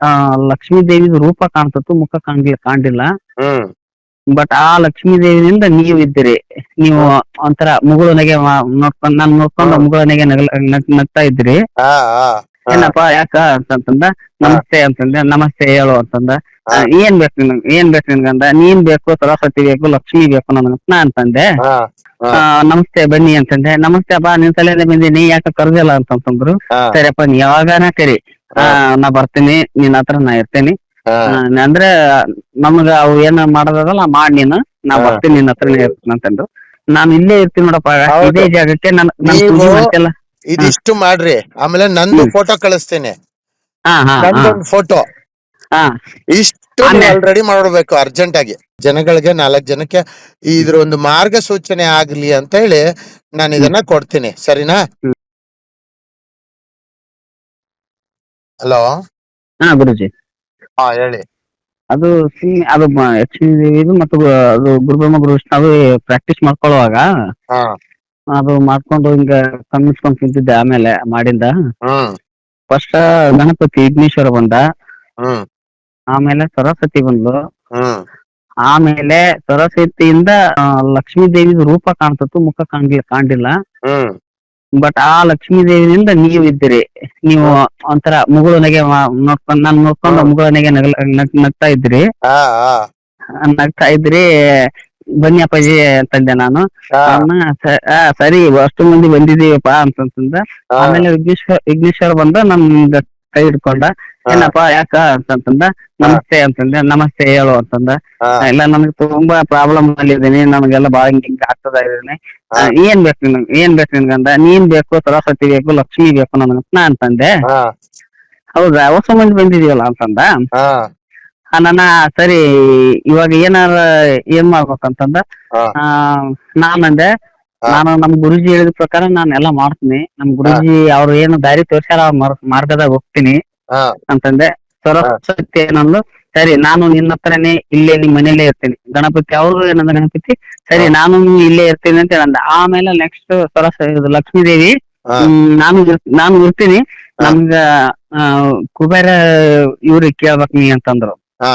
ಆ ಲಕ್ಷ್ಮೀ ದೇವಿದು ರೂಪ ಕಾಣ್ತತ್ತು ಮುಖ ಕಾಣ್ಲಿ ಕಾಣ್ಲಿಲ್ಲ. ಬಟ್ ಆ ಲಕ್ಷ್ಮೀ ದೇವಿನಿಂದ ನೀವು ಇದ್ದೀರಿ. ನೀವು ಒಂಥರ ಮುಗುಳನೆಗೆ ನೋಡ್ಕೊಂಡ್ ನಾನ್ ನೋಡ್ಕೊಂಡು ಮುಗುಳನೆಗೆ ನಗ್ತಾ ಇದ್ರಿ. ಏನಪ್ಪಾ ಯಾಕ ಅಂತಂದ ನಮಸ್ತೆ ಅಂತಂದ ನಮಸ್ತೆ ಹೇಳು ಅಂತಂದ. ಏನ್ ಬೇಕು ನಿನ್ ಏನ್ ಬೇಕು ನಿನ್ಗಂದ ನೀನ್ ಬೇಕು ಸರಸ್ವತಿ ಬೇಕು ಲಕ್ಷ್ಮಿ ಬೇಕು ನನ್ನ ನಾ ಅಂತಂದೆ. ನಮಸ್ತೆ ಬನ್ನಿ ಅಂತಂದೆ. ನಮಸ್ತೆ ಅಪ್ಪ ನಿನ್ ತಲೆಯಿಂದ ಬಂದಿ ನೀ ಯಾಕೆ ಕರ್ದಿಲ್ಲ ಅಂತಂತಂದ್ರು. ಹಾ. ಸರಿಯಪ್ಪ ನೀ ಯಾವಾಗನ ಕರಿ. ನಾ ಬರ್ತೀನಿ ನಿನ್ ಹತ್ರ ನಾ ಇರ್ತೇನಿ. ಆ, ಅಂದ್ರೆ ನಮ್ಗ ಅವ್ ಏನ್ ಮಾಡೋದಲ್ಲ ಮಾಡ್ ನೀನು. ನಾ ಹಾ. ಬರ್ತೀನಿ ನಿನ್ನ ಹತ್ರ ಇರ್ತೀನಿ ಅಂತಂದ್ರು. ನಾನು ಇಲ್ಲೇ ಇರ್ತೀನಿ ನೋಡಪ್ಪ ಹೌದು. ಇದೇ ಜಾಗಕ್ಕೆ ನನ್ ನನ್ ನೀವು- ಪೂಜೆ ಮಾಡ್ತಿಲ್ಲ ಇದಿಷ್ಟು ಮಾಡ್ರಿ. ಆಮೇಲೆ ನಂದು ಹ್ಮ್. ಫೋಟೋ ಕಳಿಸ್ತೇನೆ. ಹಾ ಹಾ ಹಾ. ನಂದೊಂದು ಫೋಟೋ ಹಾ. ಇಷ್ಟು ಆಮೇಲೆ- ಆಲ್ರೆಡಿ ಮಾಡ್ಬೇಕು ಅರ್ಜೆಂಟ್ ಆಗಿ. ಜನಗಳಿಗೆ ನಾಲ್ಕು ಜನಕ್ಕೆ ಇದ್ರ ಒಂದು ಮಾರ್ಗಸೂಚನೆ ಆಗ್ಲಿ ಅಂತ ಹೇಳಿ ನಾನು ಇದನ್ನ ಕೊಡ್ತೀನಿ. ಸರಿನಾ? ಹಲೋ ಹಾ ಗುರುಜಿ. ಹಾ ಹೇಳಿ. ಅದು ಸಿ ಅದು ಯಕ್ಷಿಣಿ ದೇವಿದು ಮತ್ತು ಗು- ಅದು ಗುರುಬ್ರಹ್ಮ ಗುರು ವಿಷ್ಣು ಅದು ಪ್ರಾಕ್ಟೀಸ್ ಮಾಡ್ಕೊಳ್ಳುವಾಗ ಹಾ. ಅದು ಮಾಡ್ಕೊಂಡು ಹಿಂಗ ಕಮ್ಮಿಸ್ಕೊಂಡ್ ತಿಂತಿದ್ದೆ ಆಮೇಲೆ ಮಾಡಿಂದ. ಹ್ಮ್. ಫಸ್ಟ್ ಗಣಪತಿ ವಿಘ್ನೇಶ್ವರ ಬಂದ. ಹ್ಮ್. ಆಮೇಲೆ ಸರಸ್ವತಿ ಬಂದ್ಲು. ಹ್ಮ್. ಆಮೇಲೆ ಸರಸ್ವತಿಯಿಂದ ಆ, ಲಕ್ಷ್ಮೀ ದೇವಿದು ರೂಪ ಕಾಣ್ತತ್ತು ಮುಖ ಕಾಣ್ಲಿಲ್ಲ ಕಾಣ್ಲಿಲ್ಲ. ಹ್ಮ್. ಬಟ್ ಆ ಲಕ್ಷ್ಮೀ ದೇವಿನಿಂದ ನೀವು ಇದ್ದೀರಿ. ನೀವು ಒಂಥರ ಮುಗುಳನೆಗೆ ನೋಡ್ಕೊಂಡ್ ನಾನ್ ನೋಡ್ಕೊಂಡು. ಮುಗುಳನೆಗೆ ನಗಲ ನಗ್- ನಗ್ತಾ ಇದ್ರಿ ಹಾ ಹಾ. ನಗ್ತಾ ಇದ್ರಿ ಬನ್ನಿ ಅಪ್ಪಾಜಿ ಅಂತಂದೆ ನಾನು. ಹಾ. ಅವ್ನ ಸ- ಆ, ಸರಿ ಅಷ್ಟು ಮಂದಿ ಬಂದಿದೀವಪ್ಪ ಅಂತಂತಂದ. ಹಾ. ಆಮೇಲೆ ವಿಘ್ನೇಶ್ವರ ವಿಘ್ನೇಶ್ವರ ಬಂದ ನಮ್ ಕೈ ಹಿಡ್ಕೊಂಡ ಏನಪ್ಪಾ ಯಾಕ? ಅಂತಂದ ನಮಸ್ತೆ ಅಂತಂದೆ ನಮಸ್ತೆ ಹೇಳು ಅಂತಂದ. ಇಲ್ಲ ನನಗೆ ತುಂಬಾ ಪ್ರಾಬ್ಲಮ್ ಅಲ್ಲಿ ಇದೀನಿ ನಮಗೆಲ್ಲ ಬಾಳ ಹಿಂಗ್ ಆಗ್ತದ ಇದೀನಿ. ಏನ್ ಬೇಕು ನಿನಗ್ ಏನ್ ಬೇಕು ನಿನ್ಗಂದ? ನೀನ್ ಬೇಕು ಸರಸ್ವತಿ ಬೇಕು ಲಕ್ಷ್ಮಿ ಬೇಕು ನನಗ ನಾ ಅಂತಂದೆ. ಹೌದಾ ಹೊಸ ಮಂದಿ ಬಂದಿದೀವಲ್ಲ ಅಂತಂದ? ನನ್ನ ಸರಿ ಇವಾಗ ಏನಾರ ಏನ್ ಮಾಡ್ಬೇಕಂತಂದ? ನಾನಂದೆ. ನಾನು ನಮ್ ಗುರುಜಿ ಹೇಳಿದ ಪ್ರಕಾರ ನಾನು ಎಲ್ಲಾ ಮಾಡ್ತೀನಿ. ನಮ್ ಗುರುಜಿ ಅವ್ರು ಏನು ದಾರಿ ತೋರ್ಸ್ಯಾರ ಆ ಮಾರ್- ಮಾರ್ಗದಾಗ ಹೋಗ್ತೀನಿ ಹಾ ಅಂತಂದೆ. ಸರಸ್ವತಿ ಏನಂದ್ಲು ಸರಿ ನಾನು ನಿನ್ನ ಹತ್ರನೇ ಇಲ್ಲೇ ನಿಮ್ ಮನೇಲೆ ಇರ್ತೀನಿ. ಗಣಪತಿ ಅವ್ರು ಏನಂದ ಗಣಪತಿ ಸರಿ ನಾನು ನಾನು ಇಲ್ಲೇ ಇರ್ತೀನಿ ಅಂತ ಹೇಳಂದ. ಆಮೇಲೆ ನೆಕ್ಸ್ಟ್ ಸರಸ್ವತಿ ಲಕ್ಷ್ಮೀ ದೇವಿ ಹಾ ಹ್ಮ್, ನಾನು ಇರ್- ನಾನು ಇರ್ತೀನಿ. ನಮ್ಗ ಆ, ಕುಬೇರ ಇವ್ರಿಗೆ ಕೇಳ್ಬೇಕ್ ನೀ ಅಂತಂದ್ರು. ಹಾ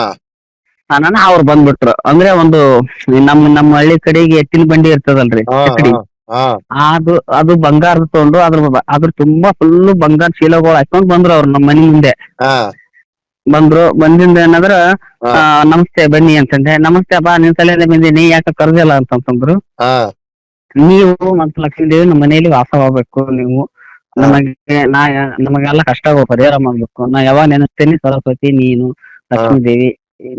ನಾನು ಅವ್ರು ಬಂದ್ಬಿಟ್ರು. ಅಂದ್ರೆ ಒಂದು ನಮ್ಮ ನಮ್ಮ ಹಳ್ಳಿ ಕಡೆಗೆ ಎತ್ತಿನ ಬಂಡಿ ಇರ್ತದಲ್ರಿ ಹಾ ಚಕ್ಡಿ ಹಾ ಅದು ಅದು ಬಂಗಾರದ ತಗೊಂಡು ಅದ್ರ ಅದ್ರ ತುಂಬಾ ಫುಲ್ ಬಂಗಾರ ಚೀಲಗಳು ಹಾಕೊಂಡ್ ಬಂದ್ರು ಅವ್ರು ನಮ್ಮ ಮನೆ ಮುಂದೆ. ಹಾ. ಬಂದ್ರು ಬಂದಿಂದ ಏನಂದ್ರ ಆ, ನಮಸ್ತೆ ಬನ್ನಿ ಅಂತಂದೆ ನಮಸ್ತೆ ಅಪ್ಪ ನಿನ್ ಸಲಹೆ ಬಂದೀನಿ ಯಾಕೆ ಕರ್ದಿಲ್ಲ ಅಂತಂತಂದ್ರು ಹಾ. ನೀವು ಮತ್ತು ಲಕ್ಷ್ಮೀ ದೇವಿ ನಮ್ಮ ಮನೆಯಲ್ಲಿ ವಾಸವಾಗಬೇಕು ನೀವು. ನಮಗೆ ನಾ ನಮಗೆಲ್ಲ ಕಷ್ಟ ಪರಿಹಾರ ಮಾಡ್ಬೇಕು. ನಾ ಯಾವಾಗ ನೆನೆಸ್ತೇನೆ ಸರಸ್ವತಿ ನೀನು ಲಕ್ಷ್ಮೀ ದೇವಿ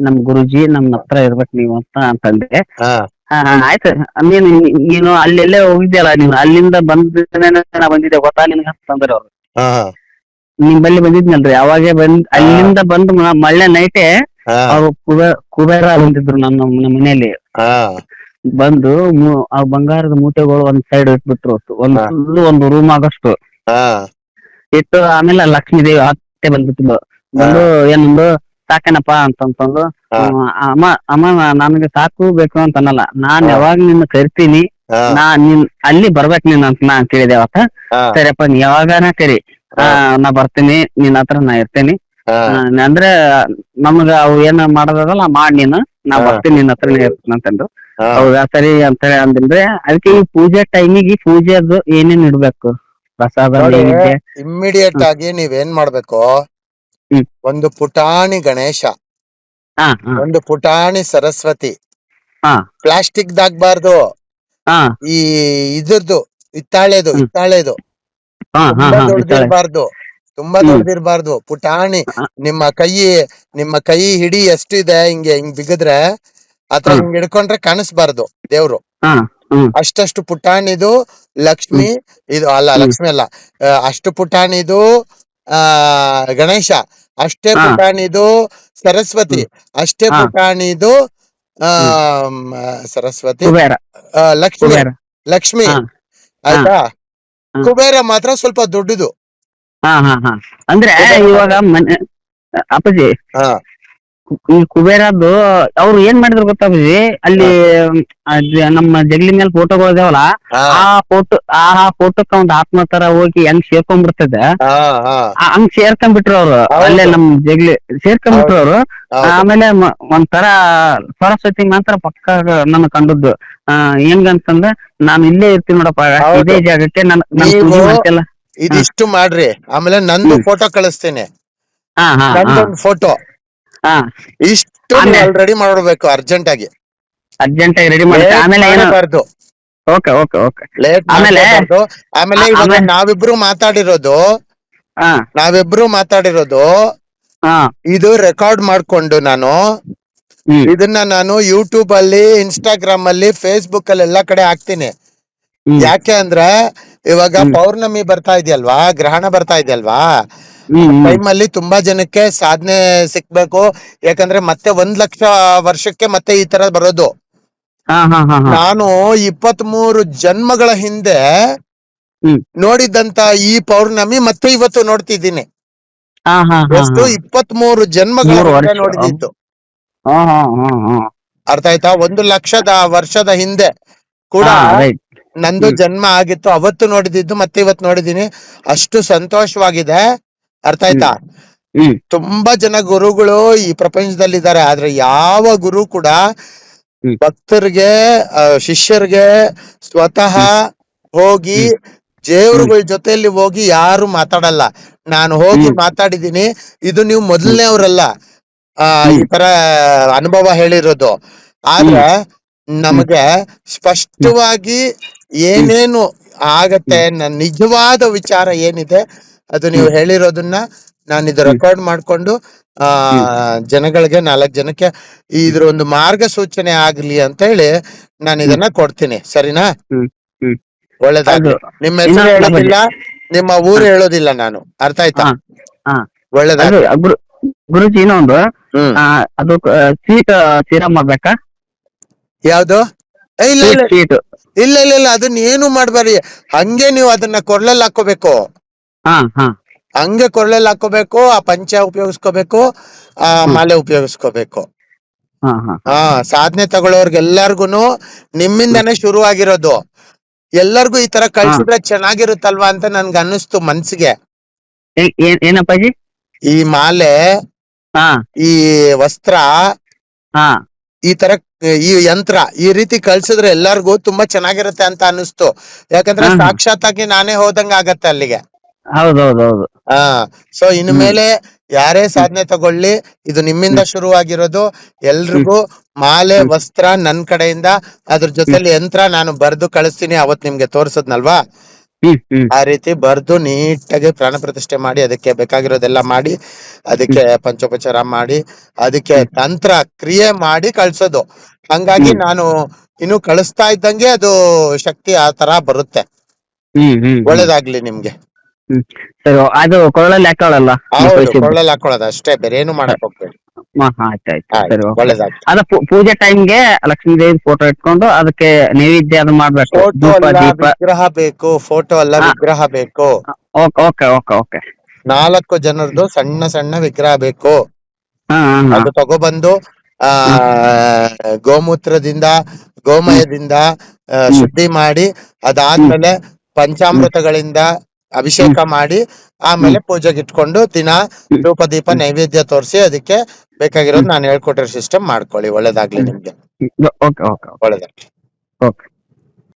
ನಮ್ ಗುರುಜಿ ನಮ್ ಹತ್ರ ಇರ್ಬೇಕ್ ನೀವು ಅಂತ ಅಂತಂದೆ. ಹಾ. ಹಾ ಹಾ, ಆಯ್ತು. ನೀನು ನೀನು ಅಲ್ಲೆಲ್ಲೇ ಹೋಗಿದ್ಯಲ್ಲ ನೀನು ಅಲ್ಲಿಂದ ಬಂದ ನಾ ಬಂದಿದ್ದೆ. ಗೊತ್ತಾ ನಿನ್ಗ ಅಂತಂದ್ರೆ ಅವ್ರು? ನಿಮ್ ಬಲ್ಲಿ ಬಂದಿದ್ನಲ್ರಿ. ಅವಾಗೆ ಬಂದ್ ಅಲ್ಲಿಂದ ಬಂದ್ ಮಳೆ ಮಳ್ಳೆ ನೈಟೆ ಅವ್ರು ಕುಬೇರ ಕುಬೇರ ಬಂದಿದ್ರು ನನ್ನ ನಮ್ಮ ಮನೆಯಲ್ಲಿ. ಬಂದು ಆ ಬಂಗಾರದ ಮೂಟೆಗಳು ಒಂದ್ ಸೈಡ್ ಇಟ್ಬಿಟ್ರು. ಒಂದ್ ಫುಲ್ ಒಂದು ರೂಮ್ ಆಗಷ್ಟು ಇಟ್ಟು ಆಮೇಲೆ ಲಕ್ಷ್ಮೀ ದೇವಿ ಅತ್ತೆ ಬಂದ್ಬಿಟ್ಟು ಬಂದು ಏನಂದು ಸಾಕೇನಪ್ಪ ಅಂತಂತಂದು. ಅಮ್ಮ ಅಮ್ಮ ನನ್ಗೆ ಸಾಕು ಬೇಕು ಅಂತ ಅನ್ನಲ್ಲ ನಾನ್. ಯಾವಾಗ ನಿನ್ನ ಕರಿತೀನಿ ನಾ ನಿನ್ ಅಲ್ಲಿ ಬರ್ಬೇಕ್ ನೀನ್ ಅಂತ ನಾ ಕೇಳಿದೆ ಅವತ್ತ. ಸರಿಯಪ್ಪ ನೀ ಯಾವಾಗನ ಕರಿ ನಾ ಬರ್ತೀನಿ ನಿನ್ನ ಹತ್ರ ನಾ ಇರ್ತೀನಿ. ಅಂದ್ರೆ ನಮ್ಗ ಅವು ಏನ ಮಾಡೋದಲ್ಲ ಮಾಡ್ ನೀನು. ನಾ ಬರ್ತೀನಿ ನಿನ್ ಹತ್ರನೇ ಇರ್ತೀನಿ ಅಂತಂದು. ಹೌದಾ ಸರಿ ಅಂತ ಹೇಳಿ ಅಂದ್ರೆ ಅದಕ್ಕೆ ಈ ಪೂಜೆ ಟೈಮಿಗೆ ಪೂಜೆದು ಏನೇನ್ ಇಡ್ಬೇಕು? ಪ್ರಸಾದ ಇಮ್ಮಿಡಿಯೇಟ್ ಆಗಿ ನೀವೇನ್ ಮಾಡ್ಬೇಕು? ಹ್ಮ್. ಒಂದು ಪುಟಾಣಿ ಗಣೇಶ ಹಾ ಹಾ ಒಂದು ಪುಟಾಣಿ ಸರಸ್ವತಿ ಹಾ. ಪ್ಲಾಸ್ಟಿಕ್ ದಾಗ್ಬಾರ್ದು ಹಾ ಈ ಇದ್ರದ್ದು ಹಿತ್ತಾಳೆದು ಹ್ಮ್. ಹಿತ್ತಾಳೆದು ಹಾ ಹಾ ತುಂಬಾ ಹಾ ದೊಡ್ಡದಿರ್ಬಾರ್ದು ತುಂಬಾ ಹ್ಮ್. ದೊಡ್ಡದಿರ್ಬಾರ್ದು ಪುಟಾಣಿ ಹಾ. ನಿಮ್ಮ ಕೈ ನಿಮ್ಮ ಕೈ ಹಿಡಿ ಎಷ್ಟಿದೆ ಹಿಂಗೆ ಹಿಂಗ್ ಬಿಗಿದ್ರೆ ಅಥವಾ. ಹಿಂಗ್ ಹಿಡ್ಕೊಂಡ್ರೆ ಕಾಣಿಸ್ಬಾರ್ದು ದೇವ್ರು ಹಾ ಹ್ಮ್ ಅಷ್ಟಷ್ಟು ಪುಟಾಣಿದು ಲಕ್ಷ್ಮಿ ಇದು ಅಲ್ಲ ಹ್ಮ್. ಲಕ್ಷ್ಮಿ ಅಲ್ಲ ಆ, ಅಷ್ಟು ಪುಟಾಣಿದು ಆ ಗಣೇಶ. ಅಷ್ಟೇ ಹಾ. ಪುಟಾಣಿದು ಸರಸ್ವತಿ. ಅಷ್ಟೇ ಹಾ. ಪುಟಾಣಿದು ಆ ಸರಸ್ವತಿ. ಕುಬೇರ. ಆ, ಲಕ್ಷ್ಮಿ. ಕುಬೇರ. ಲಕ್ಷ್ಮಿ. ಹಾ. ಆಯ್ತಾ? ಹಾ. ಕುಬೇರ ಮಾತ್ರ ಸ್ವಲ್ಪ ದೊಡ್ಡದು. ಹಾ ಹಾ ಹಾ. ಅಂದ್ರೆ ಇವಾಗ ಮನೆ ಅಪ್ಪಾಜಿ ಹಾ. ಈ ಕುಬೇರದ್ದು ಅವ್ರು ಏನ್ ಮಾಡಿದ್ರು ಗೊತ್ತಾ ಅಲ್ಲಿ ನಮ್ಮ ಜಗಲಿ ಮೇಲೆ ಫೋಟೋಗಳು ಇದಾವಲ್ಲ ಹಾ. ಆ ಫೋಟೋ ಆ ಫೋಟೋಕ್ ಒಂದ್ ಆತ್ಮ ತರ ಹೋಗಿ ಹೆಂಗ್ ಸೇರ್ಕೊಂಡ್ಬಿಡ್ತದೆ ಹಾ ಹಾ. ಆ- ಹಂಗ್ ಸೇರ್ಕೊಂಡ್ಬಿಟ್ರು ಅವ್ರು. ಹೌದು. ಅಲ್ಲೇ ನಮ್ ಜಗ್ಲಿ ಸೇರ್ಕೊಂಡ್ಬಿಟ್ರು ಅವ್ರು. ಹೌದು. ಆಮೇಲೆ ಮ- ಒಂಥರ ಸರಸ್ವತಿ ಮಾತ್ರ ಪಕ್ಕ ನನ್ ಕಂಡದ್ದು. ಆ ಹೆಂಗಂತಂದ್ರೆ ನಾನು ಇಲ್ಲೇ ಇರ್ತೀನಿ ನೋಡಪ್ಪ ಹೌದು. ಇದೇ ಜಾಗಕ್ಕೆ ನನ್ ನನ್ ನೀವು- ಪೂಜೆ ಮಾಡ್ತಿಲ್ಲ ಇದಿಷ್ಟು ಮಾಡ್ರಿ. ಆಮೇಲೆ ನಂದು ಫೋಟೋ ಕಳಿಸ್ತೇನೆ. ಹಾ ಹಾ ಹಾ. ನಂದೊಂದು ಫೋಟೋ ಹಾ. ಇಷ್ಟು ಆಮೇಲೆ- ರೆಡಿ ಮಾಡ್ಬೇಕು ಅರ್ಜೆಂಟ್ ಆಗಿ. ಅರ್ಜೆಂಟ್ ಆಗಿ ರೆಡಿ ಮಾಡಿ. ಆಮೇಲೆ ಏನು ಮಾಡಬಾರ್ದು. Okay okay okay. ಲೇಟ್ ಆಮೇಲೆ- ಮಾಡಬಾರ್ದು. ಆಮೇಲೆ ಇವಾಗ ಆಮೇಲೆ- ನಾವಿಬ್ರು ಮಾತಾಡಿರೋದು ಹಾ. ನಾವಿಬ್ರು ಮಾತಾಡಿರೋದು ಹಾ. ಇದು ರೆಕಾರ್ಡ್ ಮಾಡ್ಕೊಂಡು ನಾನು. ಹ್ಮ್. ಇದನ್ನ ನಾನು ಯೂಟ್ಯೂಬ್ ಅಲ್ಲಿ ಇನ್ಸ್ಟಾಗ್ರಾಮ್ ಅಲ್ಲಿ ಫೇಸ್ಬುಕ್ ಅಲ್ಲಿ ಎಲ್ಲಾ ಕಡೆ ಹಾಕ್ತೀನಿ. ಹ್ಮ್. ಯಾಕೆ ಅಂದ್ರೆ ಇವಾಗ ಹ್ಮ್. ಪೌರ್ಣಮಿ ಬರ್ತಾ ಇದೆಯಲ್ವಾ? ಗ್ರಹಣ ಬರ್ತಾ ಇದೆಯಲ್ವಾ? ಟೈಮ್ ಅಲ್ಲಿ ತುಂಬಾ ಜನಕ್ಕೆ ಸಾಧನೆ ಸಿಕ್ಬೇಕು. ಯಾಕಂದ್ರೆ ಮತ್ತೆ ಒಂದ್ ಲಕ್ಷ ವರ್ಷಕ್ಕೆ ಮತ್ತೆ ಈ ತರ ಬರೋದು. ನಾನು ಇಪ್ಪತ್ ಮೂರು ಜನ್ಮಗಳ ಹಿಂದೆ. ನೋಡಿದಂತ ಈ ಪೌರ್ಣಮಿ ಮತ್ತೆ ಇವತ್ತು ನೋಡ್ತಿದ್ದೀನಿ. ಎಷ್ಟು ಇಪ್ಪತ್ತ್ ಮೂರು ಜನ್ಮಗಳ ಹಾ ಅರ್ಥ ಆಯ್ತಾ? ಒಂದು ಲಕ್ಷದ ವರ್ಷದ ಹಿಂದೆ ಕೂಡ ನಂದು ಜನ್ಮ ಆಗಿತ್ತು. ಅವತ್ತು ನೋಡಿದಿದ್ದು ಮತ್ತೆ ಇವತ್ತು ನೋಡಿದೀನಿ ಅಷ್ಟು ಸಂತೋಷವಾಗಿದೆ. ಅರ್ಥ ಆಯ್ತಾ? ತುಂಬಾ ಜನ ಗುರುಗಳು ಈ ಪ್ರಪಂಚದಲ್ಲಿ ಇದ್ದಾರೆ ಆದ್ರೆ ಯಾವ ಗುರು ಕೂಡ. ಭಕ್ತರಿಗೆ ಶಿಷ್ಯರಿಗೆ ಸ್ವತಃ ಹೋಗಿ ದೇವರುಗಳ ಜೊತೆಯಲ್ಲಿ ಹೋಗಿ ಯಾರು ಮಾತಾಡಲ್ಲ. ನಾನು ಹೋಗಿ. ಮಾತಾಡಿದೀನಿ ಇದು ನೀವು ಮೊದಲನೇವ್ರಲ್ಲ ಆ ಈ. ತರ ಅನುಭವ ಹೇಳಿರೋದು. ಆದ್ರೆ ನಮಗೆ ಸ್ಪಷ್ಟವಾಗಿ ಏನೇನು ಆಗತ್ತೆ ನಿಜವಾದ ವಿಚಾರ ಏನಿದೆ ಅದು ನೀವು ಹೇಳಿರೋದನ್ನ ನಾನು ಇದು ರೆಕಾರ್ಡ್ ಮಾಡ್ಕೊಂಡು ಆ ಜನಗಳಿಗೆ ನಾಲ್ಕು ಜನಕ್ಕೆ ಇದ್ರ ಒಂದು ಮಾರ್ಗಸೂಚನೆ ಆಗ್ಲಿ ಅಂತ ಹೇಳಿ ನಾನು ಇದನ್ನ ಕೊಡ್ತೀನಿ ಸರಿನಾ. ಒಳ್ಳೇದಾಗ್ಲಿ. ನಿಮ್ಮ ಹೆಸರು ಹೇಳೋದಿಲ್ಲ ನಿಮ್ಮ ಊರು ಹೇಳೋದಿಲ್ಲ ನಾನು. ಅರ್ಥ ಆಯ್ತಾ? ಒಳ್ಳೇದಾಗ್ಲಿ. ಗುರುಜಿ ಇನ್ನೊಂದು. ಅದು ಸ್ವೀಟ್ ಮಾಡ್ಬೇಕಾ? ಯಾವ್ದು? ಇಲ್ಲ ಇಲ್ಲ. ಇಲ್ಲ ಇಲ್ಲ ಅದನ್ನ ಏನು ಮಾಡ್ಬಾರಿ? ಹಂಗೆ ನೀವು ಅದನ್ನ ಕೊರ್ಲಲ್ಲಿ ಹಾಕೋಬೇಕು ಹಂಗೆ ಕೊರಳೆ ಹಾಕೋಬೇಕು ಆ ಪಂಚ ಉಪಯೋಗಿಸ್ಕೋಬೇಕು ಆ ಮಾಲೆ ಉಪಯೋಗಿಸ್ಕೋಬೇಕು. ಹಾ ಸಾಧನೆ ತಗೊಳ್ಳೋರ್ಗೆಲ್ಲರಿಗೂನು ನಿಮ್ಮಿಂದಾನೇ ಶುರು ಆಗಿರೋದು ಎಲ್ಲರಿಗೂ ಈ ತರ ಕಳ್ಸಿದ್ರೆ ಚೆನ್ನಾಗಿರುತ್ತಲ್ವಾ ಅಂತ ನನ್ಗೆ ಅನ್ನಿಸ್ತು ಮನ್ಸಿಗೆ ಏನಪ್ಪಾಜಿ? ಈ ಮಾಲೆ ಈ ವಸ್ತ್ರ ಈ ತರ ಈ ಯಂತ್ರ ಈ ರೀತಿ ಕಳ್ಸಿದ್ರೆ ಎಲ್ಲರಿಗೂ ತುಂಬಾ ಚೆನ್ನಾಗಿರುತ್ತೆ ಅಂತ ಅನ್ನಿಸ್ತು. ಯಾಕಂದ್ರೆ. ಸಾಕ್ಷಾತ್ ಆಗಿ ನಾನೇ ಹೋದಂಗ ಆಗತ್ತೆ ಅಲ್ಲಿಗೆ. ಹೌದೌದೌದು. ಹಾ ಸೊ ಇನ್ನು ಮೇಲೆ ಯಾರೇ ಸಾಧನೆ ತಗೊಳ್ಳಿ ಇದು ನಿಮ್ಮಿಂದ ಶುರುವಾಗಿರೋದು ಎಲ್ರಿಗೂ ಮಾಲೆ ವಸ್ತ್ರ ನನ್ ಕಡೆಯಿಂದ ಅದ್ರ ಜೊತೆಲಿ ಯಂತ್ರ ನಾನು ಬರ್ದು ಕಳಿಸ್ತೀನಿ ಅವತ್ ನಿಮ್ಗೆ ತೋರ್ಸದ್ನಲ್ವಾ? ಹ್ಮ್ ಹ್ಮ್. ಆ ರೀತಿ ಬರ್ದು ನೀಟಾಗಿ ಪ್ರಾಣ ಪ್ರತಿಷ್ಠೆ ಮಾಡಿ ಅದಕ್ಕೆ ಬೇಕಾಗಿರೋದೆಲ್ಲ ಮಾಡಿ ಅದಕ್ಕೆ ಪಂಚೋಪಚಾರ ಮಾಡಿ ಅದಕ್ಕೆ ತಂತ್ರ ಕ್ರಿಯೆ ಮಾಡಿ ಕಳ್ಸೋದು. ಹಂಗಾಗಿ ನಾನು ಇನ್ನು ಕಳಿಸ್ತಾ ಇದ್ದಂಗೆ ಅದು ಶಕ್ತಿ ಆ ತರ ಬರುತ್ತೆ. ಹ್ಮ್ ಹ್ಮ್ ಹ್ಮ್. ಒಳ್ಳೇದಾಗ್ಲಿ ನಿಮ್ಗೆ. ಸರಿ ಅದು ಕೊರಳಲ್ಲಿ ಹಾಕೊಳ್ಳಲ್ಲ? ಹೌದು ಕೊಳ್ಳಲ್ಲಿ ಹಾಕೊಳ್ಳೋದು ಅಷ್ಟೇ ಬೇರೆ ಏನು ಮಾಡಕ್ ಹೋಗ್ಬೇಡಿ. ಆಯ್ತು ಆಯ್ತು ಆಯ್ತು, ಸರಿ ಓಕೆ. ಅದ ಪೂ- ಪೂಜೆ ಟೈಮ್ಗೆ ಲಕ್ಷ್ಮೀ ದೇವಿ ಫೋಟೋ ಇಟ್ಕೊಂಡು ಅದಕ್ಕೆ ನೈವೇದ್ಯ ಅದು ಮಾಡ್ಬೇಕು. ಫೋಟೋ ಧೂಪ ಅಲ್ಲ ದೀಪ. ವಿಗ್ರಹ ಬೇಕು ಫೋಟೋ ಅಲ್ಲ ಹಾ. ವಿಗ್ರಹ ಬೇಕು. Okay okay okay okay. ನಾಲ್ಕು ಜನರದು ಸಣ್ಣ ಸಣ್ಣ ವಿಗ್ರಹ ಬೇಕು. ಹಾ ಹಾ, ಹಾ. ಅದು ತಗೊಬಂದು ಆ ಗೋಮೂತ್ರದಿಂದ ಗೋಮಯದಿಂದ ಆ, ಶುದ್ಧಿ ಮಾಡಿ ಅದಾದ್ಮೇಲೆ ಪಂಚಾಮೃತಗಳಿಂದ ಅಭಿಷೇಕ ಮಾಡಿ ಆಮೇಲೆ ಪೂಜೆಗೆ ಇಟ್ಕೊಂಡು ದಿನ. ಧೂಪ ದೀಪ ನೈವೇದ್ಯ ತೋರಿಸಿ ಅದಕ್ಕೆ ಬೇಕಾಗಿರೋದು ನಾನು ಹೇಳ್ಕೊಟ್ಟಿರೋ ಸಿಸ್ಟಮ್ ಮಾಡ್ಕೊಳ್ಳಿ. ಒಳ್ಳೇದಾಗ್ಲಿ ನಿಮ್ಗೆ. ಒಳ್ಳೇದಾಗ್ಲಿ. ಓಕೆ.